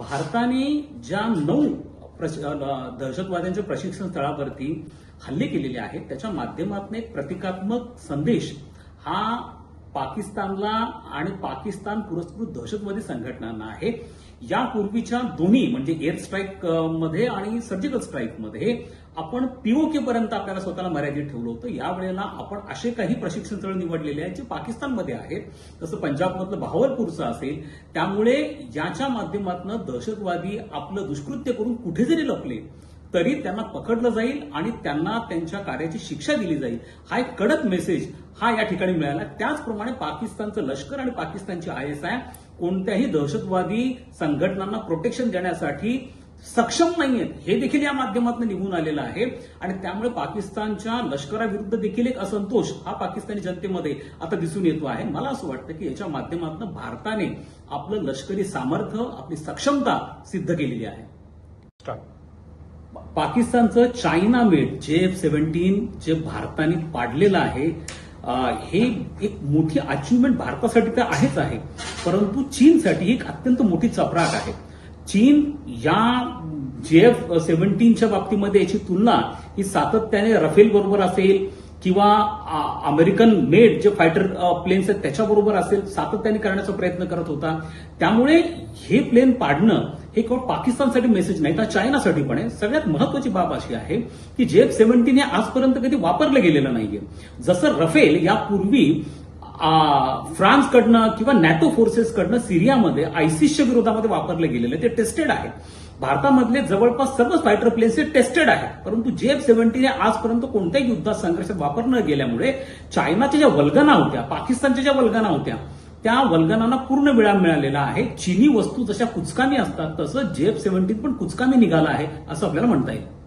भारताने ज्या नऊ प्रश- दहशतवाद्यांच्या प्रशिक्षण स्थळावरती हल्ले केलेले आहेत त्याच्या माध्यमातून एक प्रतिकात्मक संदेश हा पाकिस्तानला आणि पाकिस्तान पुरस्कृत दहशतवादी संघटनांना आहे. यापूर्वीच्या दोन्ही म्हणजे एअर स्ट्राईकमध्ये आणि सर्जिकल स्ट्राईकमध्ये आपण पीओके पर्यंत आपल्याला स्वतःला मर्यादित ठेवलं होतं. यावेळेला आपण असे काही प्रशिक्षण स्थळ निवडलेले आहेत जे पाकिस्तानमध्ये आहेत. जसं पंजाबमधलं भावलपूरचं असेल त्यामुळे याच्या माध्यमातून दहशतवादी आपलं दुष्कृत्य करून कुठे जरी लपले तरी त्यांना पकडलं जाईल आणि त्यांना त्यांच्या कार्याची शिक्षा दिली जाईल. हा एक कडक मेसेज हा या ठिकाणी मिळाला. त्याचप्रमाणे पाकिस्तानचं लष्कर आणि पाकिस्तानची आय एस आय कोणत्याही दहशतवादी संघटनांना प्रोटेक्शन देण्यासाठी सक्षम नाहीयेत. हे देखील या माध्यमातून निघून आलेलं आहे. आणि त्यामुळे पाकिस्तानच्या लष्कराविरुद्ध देखील एक असंतोष हा पाकिस्तानी जनतेमध्ये आता दिसून येतो आहे. मला असं वाटतं की याच्या माध्यमातून भारताने आपलं लष्करी सामर्थ्य आपली सक्षमता सिद्ध केलेली आहे. पाकिस्तानचं China made J F seventeen जे भारताने पाडलेलं आहे हे एक मोठी अचिव्हमेंट भारतासाठी तर आहेच आहे. परंतु चीनसाठी एक अत्यंत मोठी चपराक आहे. चीन या जे एफ सेव्हन्टीनच्या बाबतीमध्ये याची तुलना ही सातत्याने रफेल बरोबर असेल किंवा अमेरिकन मेड जे फायटर प्लेन्स आहेत त्याच्याबरोबर असेल सातत्याने करण्याचा प्रयत्न करत होता. त्यामुळे हे प्लेन पाडणं हे केवळ पाकिस्तानसाठी मेसेज नाही तर चायनासाठी पण आहे. सगळ्यात महत्वाची बाब अशी आहे की जे एफ सेव्हन्टीन हे आजपर्यंत कधी वापरलं गेलेलं नाहीये. जसं रफेल यापूर्वी फ्रान्सकडनं किंवा नॅटो फोर्सेसकडनं सिरियामध्ये आयसिसच्या विरोधामध्ये वापरलं गेलेलं आहे. ते टेस्टेड आहे. भारतामधले जवळपास सर्वच फायटर प्लेन्स हे टेस्टेड आहे परंतु जे एफ सेव्हन्टीन हे आजपर्यंत कोणत्याही युद्धात संघर्षात न गेल्यामुळे चायनाच्या ज्या वल्गना होत्या पाकिस्तानच्या ज्या वल्गना होत्या त्या वल्गनांना पूर्ण विराम मिळालेला आहे. चिनी वस्तू जशा कुचकामी असतात तसं जेफ सेव्हन्टीन पण कुचकामी निघाला आहे असं आपल्याला म्हणता येईल.